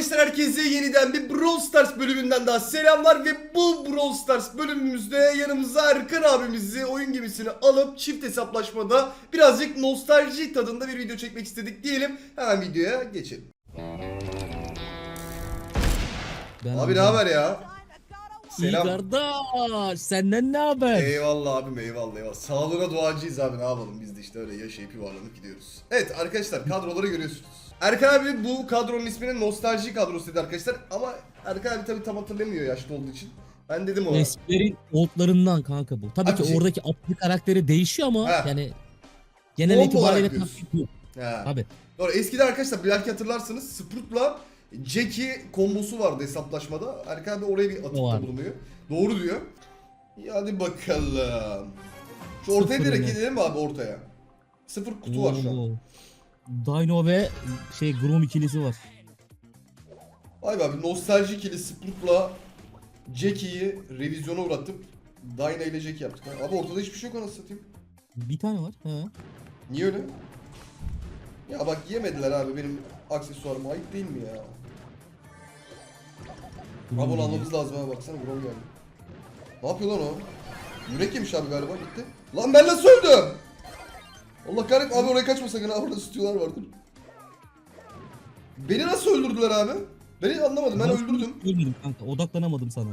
Arkadaşlar herkese yeniden bir Brawl Stars bölümünden daha selamlar ve bu Brawl Stars bölümümüzde yanımıza Erkan abimizi oyun gemisini alıp çift hesaplaşmada birazcık nostalji tadında bir video çekmek istedik diyelim. Hemen videoya geçelim. Ben Abi ne haber ya? Selam. İyi kardeş. Senden ne haber? Eyvallah abim eyvallah eyvallah. Sağlığına duacıyız abi ne yapalım biz de işte öyle yaşayıp yuvarlanıp gidiyoruz. Evet arkadaşlar kadroları görüyorsunuz. Erkan abi bu kadronun ismini nostalji kadrosu dedi arkadaşlar ama Erkan abi tabii tam hatırlamıyor yaşlı olduğu için. Ben dedim ona. Eskilerin oldlarından kanka bu. Tabii Abi ki şey- oradaki atlı karakteri değişiyor ama Ha. yani genel Kombo itibariyle olarak diyorsun. Ha. Abi Doğru eskiden arkadaşlar belki hatırlarsınız Sprout'la Jackie kombosu vardı hesaplaşmada. Erkan abi oraya bir atıfta vardı. bulunuyor. Doğru diyor. İyi, hadi bakalım. Şu ortaya Sıfır direkt yine. gidelim mi abi ortaya? Sıfır kutu var şu an. Oo. Dino ve şey Grom ikilisi var. Vay be abi nostalji ikili Sprout'la Jackie'yi revizyona uğratıp Dyna ile Jackie yaptık. ha. Abi ortada hiçbir şey yok anasını satayım. Bir tane var. He. Niye öyle? Ya bak yemediler abi benim aksesuarım ayıp değil mi ya? Abi onu almamız lazım ha baksana Grom geldi. Ne yapıyor lan o? Yürek yemiş abi galiba gitti. Lan ben nasıl öldüm? Allah kahretsin abi oraya kaçma sakın abi orada stüdyolar vardır. Beni nasıl öldürdüler abi? Beni anlamadım ben Nasıl öldürdüm. Ölmedim kanka. Odaklanamadım sana.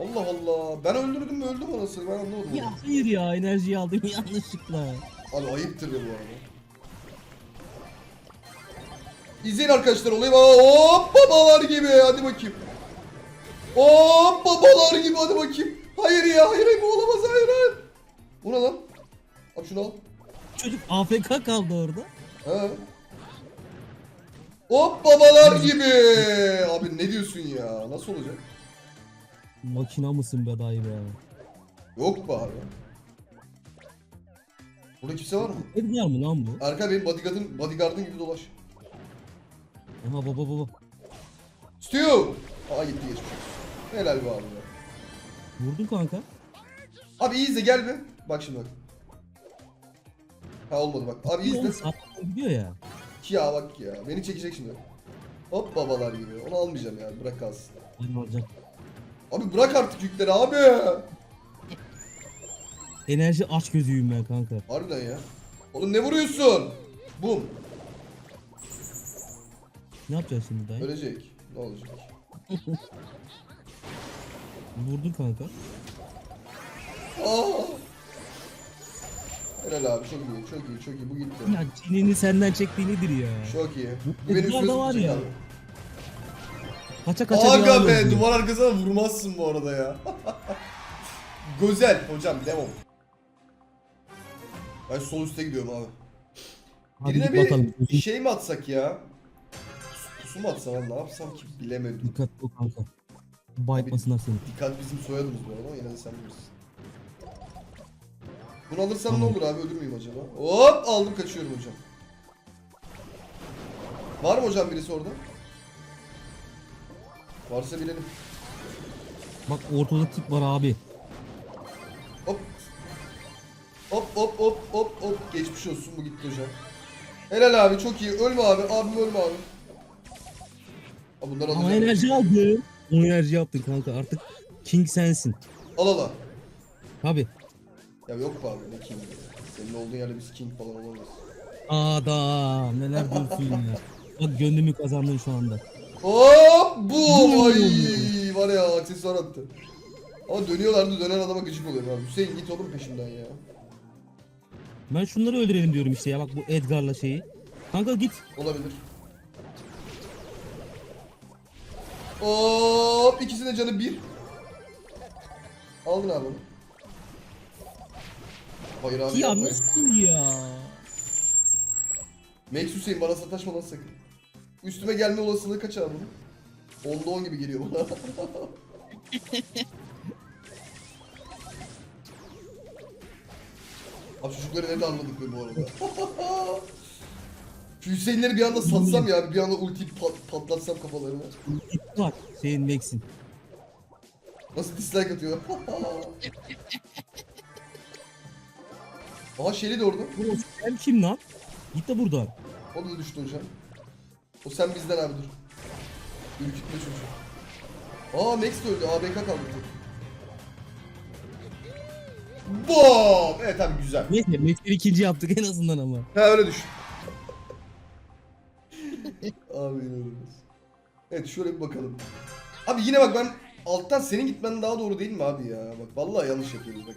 Allah Allah. Ben öldürdüm mü öldüm anasını ben anlamadım. Ya onu. hayır ya enerjiyi aldım yanlışlıkla. Abi ayıptır be bu arada. İzleyin arkadaşlar olayı bak. Hop babalar gibi hadi bakayım. Hop babalar gibi hadi bakayım. Hayır ya hayır bu olamaz hayır hayır. Bu ne lan? Abi şunu al. Çocuk AFK kaldı orada. He. Hop babalar gibi. Abi ne diyorsun ya? Nasıl olacak? Makina mısın be dayı be? Yok be abi. Burada kimse var mı? Edgar mı lan bu? Arka benim bodyguard'ın bodyguard'ın gibi dolaş. Aha baba baba. Stu! Aa gitti geçmiş. Helal be abi. Vurdun kanka. Abi iyi izle gel bir. Bak şimdi bak. Ha olmadı bak. Abi izle. gidiyor ya. Ya bak ya. Beni çekecek şimdi. Hop babalar gibi. Onu almayacağım ya. Bırak kalsın. Ben alacağım. Abi bırak artık yükleri abi. Enerji aç gözüyüm ben kanka. Harbiden ya. Oğlum ne vuruyorsun? Bum. Ne yapacağız şimdi dayı? Ölecek. Ne olacak? Vurdun kanka. Aa. Helal abi çok iyi çok iyi çok iyi bu gitti. Ya cinini senden çektiği nedir ya? Çok iyi. Bu benim sözüm var ya. abi. Kaça kaça Aga be öldü. duvar arkasına vurmazsın bu arada ya. Güzel hocam devam. Ben sol üste gidiyorum abi. Hadi Birine bir bakalım. şey mi atsak ya? Mu atsam abi ne yapsam ki bilemedim. Dikkat o kanka. Baytmasınlar seni. Dikkat bizim soyadımız bu arada ama yine de sen bilirsin. Bunu alırsam ne olur abi ölür müyüm acaba? Hop aldım kaçıyorum hocam. Var mı hocam birisi orada? Varsa bilelim. Bak ortada tip var abi. Hop. Hop hop hop hop hop. Geçmiş olsun bu gitti hocam. Helal abi çok iyi. Ölme abi. Abim ölme abi. Aa, bunları Ama alacağım. enerji aldın. O enerji yaptın kanka artık king sensin. Al al al. Abi. Ya yok be abi ne king ya. Senin olduğun yerde biz king falan olamayız. Adam neler diyorsun ya. Bak gönlümü kazandın şu anda. Hop bu ay var ya aksesuar attı. Ama dönüyorlardı dönen adama gıcık oluyorum abi. Hüseyin git oğlum peşimden ya. Ben şunları öldürelim diyorum işte ya bak bu Edgar'la şeyi. Kanka git. Olabilir. Hop ikisinin canı bir. Aldın abi onu. Hayır abi Ya yapmayın. nasıl ya? Max Hüseyin bana sataşma lan sakın. Üstüme gelme olasılığı kaç abi bunun? Onda 10 gibi geliyor bana. abi çocukları nerede anladık be bu arada? Şu Hüseyinleri bir anda satsam ya bir anda ulti pat, patlatsam kafalarına. Var senin Max'in. Nasıl dislike atıyor? Aha Shelly de orada. Sen kim lan? Git de buradan. O da düştü hocam. O sen bizden abi dur. Ürkütme çocuğu. Aa Max de öldü. ABK kaldı tek. Bom! Evet abi güzel. Neyse Max'i ikinci yaptık en azından ama. Ha öyle düşün. abi inanılmaz. Evet şöyle bir bakalım. Abi yine bak ben alttan senin gitmen daha doğru değil mi abi ya? Bak vallahi yanlış yapıyoruz bak.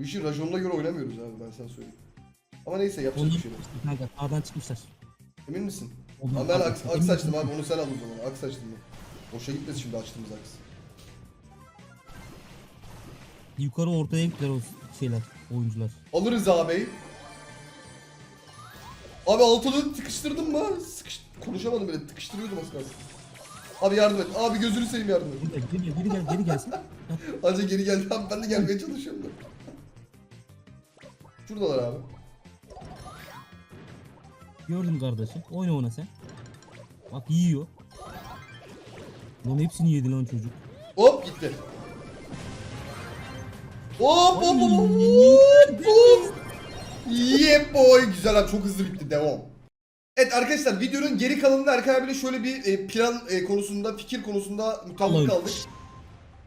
Bu işi rajonuna göre oynamıyoruz abi ben sana söyleyeyim. Ama neyse yapacak bir şey yok. kanka sağdan çıkmışlar. Emin misin? Onlar Ama ben aks, aks açtım abi onu sen al o zaman. Aks açtım ben. Boşa gitmesin şimdi açtığımız aks. Yukarı ortaya gittiler o şeyler, oyuncular. Alırız abi. Abi altılı tıkıştırdın mı? Sıkış... Konuşamadım bile tıkıştırıyordum az kalsın. Abi yardım et. Abi gözünü seveyim yardım et. Geri gel, geri gel, geri gel, geri gelsin. Anca geri geldi abi ben de gelmeye çalışıyorum da. Şuradalar abi. Gördüm kardeşim. Oyna ona sen. Bak yiyor. Lan hepsini yedi lan çocuk. Hop gitti. Hop hop hop hop hop, hop. Yeah boy. Güzel abi çok hızlı bitti devam. Evet arkadaşlar videonun geri kalanında Erkan abiyle şöyle bir e, plan e, konusunda, fikir konusunda mutabık kaldık.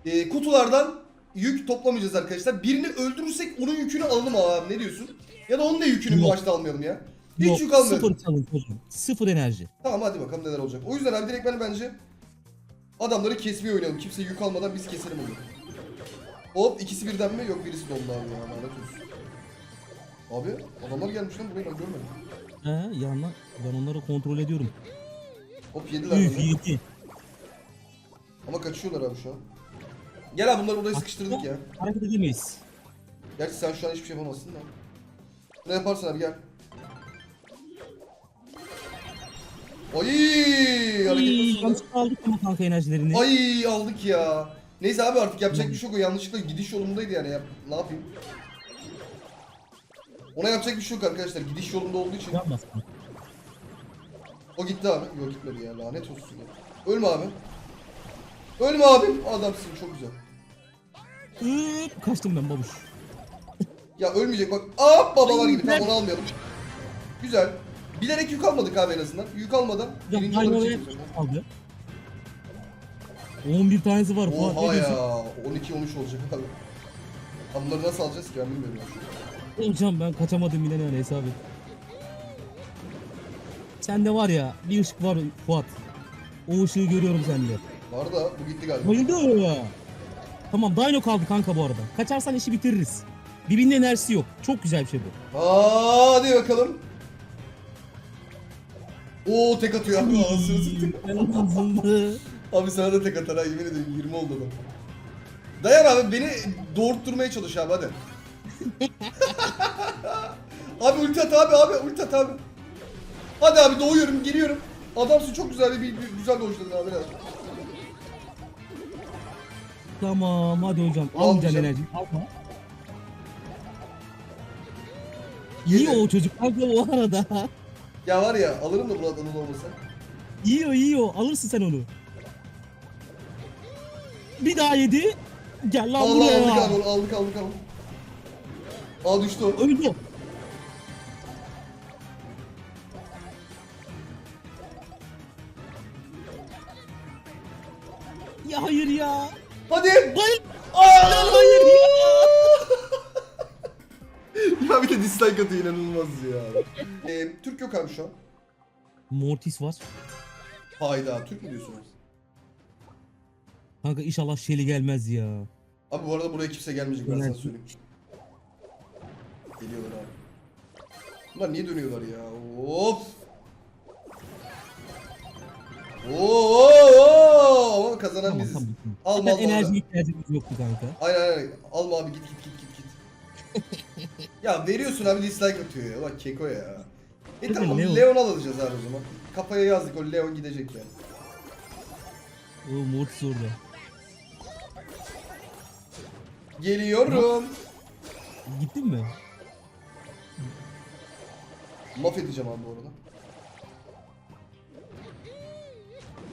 E, kutulardan yük toplamayacağız arkadaşlar. Birini öldürürsek onun yükünü alalım abi ne diyorsun? Ya da onun da yükünü bu Yok. başta almayalım ya. Hiç Yok, yük almayalım. sıfır challenge hocam. Sıfır enerji. Tamam hadi bakalım neler olacak. O yüzden abi direkt ben bence adamları kesmeye oynayalım. Kimse yük almadan biz keselim onu. Hop ikisi birden mi? Yok birisi dondu abi ya lanet olsun. Abi adamlar gelmiş lan buraya ben görmedim. He yanına ben onları kontrol ediyorum. Hop yediler Üf beni. yedi. Ama kaçıyorlar abi şu an. Gel abi bunları buraya sıkıştırdık ya. Hareket edemeyiz. Gerçi sen şu an hiçbir şey yapamazsın da. Ne yaparsın abi gel. Ay hareket nasıl? yanlışlıkla aldık ama kanka enerjilerini. Ay aldık ya. Neyse abi artık yapacak bir şey yok. O yanlışlıkla gidiş yolundaydı yani. Yap, ne yapayım? Ona yapacak bir şey yok arkadaşlar. Gidiş yolunda olduğu için. Bastım. O gitti abi. Yok gitmedi ya. Lanet olsun ya. Ölme abi. Ölme abim. Adamsın çok güzel. Iııp, kaçtım ben babuş. Ya ölmeyecek bak. Aa babalar gibi. Tamam onu almayalım. Güzel. Bilerek yük almadık abi en azından. Yük almadan Ya birinci olarak Dynamite çekiyoruz. aldı. 11 tanesi var Fuat Oha ne diyorsun? ya. 12-13 olacak abi. Bunları nasıl alacağız ki ben bilmiyorum ya. Hocam ben kaçamadım yine ne hesabı. Sende var ya bir ışık var Fuat. O ışığı görüyorum sende. Var da bu gitti galiba. Ya. Tamam Dino kaldı kanka bu arada. Kaçarsan işi bitiririz. Dibinde enerjisi yok. Çok güzel bir şey bu. Hadi bakalım. Oo tek atıyor abi. Abi sana da tek atar ha yemin ediyorum 20 oldu adam. Dayan abi beni doğurtturmaya çalış abi hadi. abi ulti at abi abi ulti at abi. Hadi abi doğuyorum geliyorum. Adamsın çok güzel bir, bir, bir güzel doğuşladın abi. hadi. Tamam hadi hocam. Almayacağım. Almayacaksın enerjiyi. Alma. Yedi. Yiyor o çocuk kanka bu arada. Ya var ya alırım da Murat Anıl olmasa. Yiyor yiyor. Alırsın sen onu. Bir daha yedi. Gel lan Allah buraya. aldık abi onu aldık aldık aldık. Aa düştü o. Öldü. Hadi. Aa! Hayır ya. ya bir de dislike atıyor inanılmaz ya. Ee, Türk yok abi şu an. Mortis var. Hayda Türk mü diyorsunuz? Kanka inşallah Shelly gelmez ya. Abi bu arada buraya kimse gelmeyecek ben sana söyleyeyim. Geliyorlar abi. Bunlar niye dönüyorlar ya? Of. Oo, oo, ama kazanan Tamam biziz. tamam. Alma Zaten alma. enerji ihtiyacımız yoktu kanka. Aynen aynen. Alma abi git git git git git. ya veriyorsun abi dislike atıyor ya. Bak keko ya. E Bakın tamam Leon. Leon alacağız abi o zaman. Kafaya yazdık o Leon gidecek yani. O Mortis orada. Geliyorum. Gittin mi? Mahvedeceğim abi bu arada.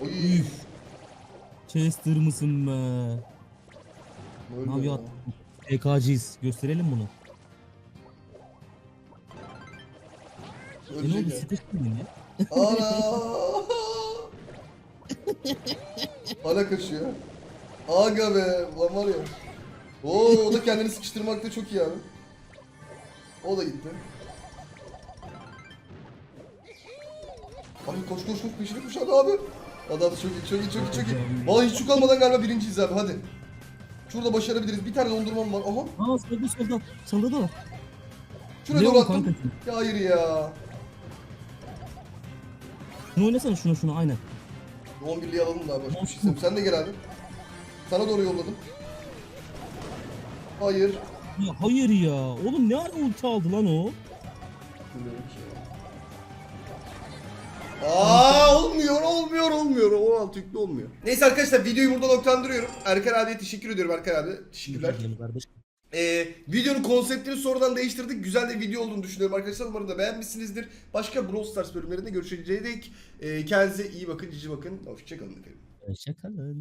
Üf. Chester mısın be? Abi at. EK'ciyiz. Gösterelim bunu. E ne oldu sıkıştın ya. Ana. Hala kaçıyor. Aga be. Ulan var ya. Oo o da kendini sıkıştırmakta çok iyi abi. O da gitti. Abi koş koş koş peşine koş abi. Adam çok iyi çok iyi çok iyi çok iyi. Vallahi hiç yük almadan galiba birinciyiz abi hadi. Şurada başarabiliriz. Bir tane dondurmam var. Aha. Aa solda solda. Solda da var. Şuraya Ne doğru o attım. Ya hayır ya. Şunu oynasana şunu şunu aynen. 11'liği alalım da abi. Başka bir şey istemiyorum. Sen de gel abi. Sana doğru yolladım. Hayır. Ya hayır ya. Oğlum ne ara ulti aldı lan o? Bilmiyorum ki ya. Aa 16 yüklü olmuyor. Neyse arkadaşlar videoyu burada noktalandırıyorum. Erkan abiye teşekkür ediyorum Erkan abi. Teşekkürler. Ee, videonun konseptini sorudan değiştirdik. Güzel de video olduğunu düşünüyorum arkadaşlar. Umarım da beğenmişsinizdir. Başka Brawl Stars bölümlerinde görüşeceğiz. Ee, kendinize iyi bakın, cici bakın. Hoşçakalın efendim. Hoşçakalın.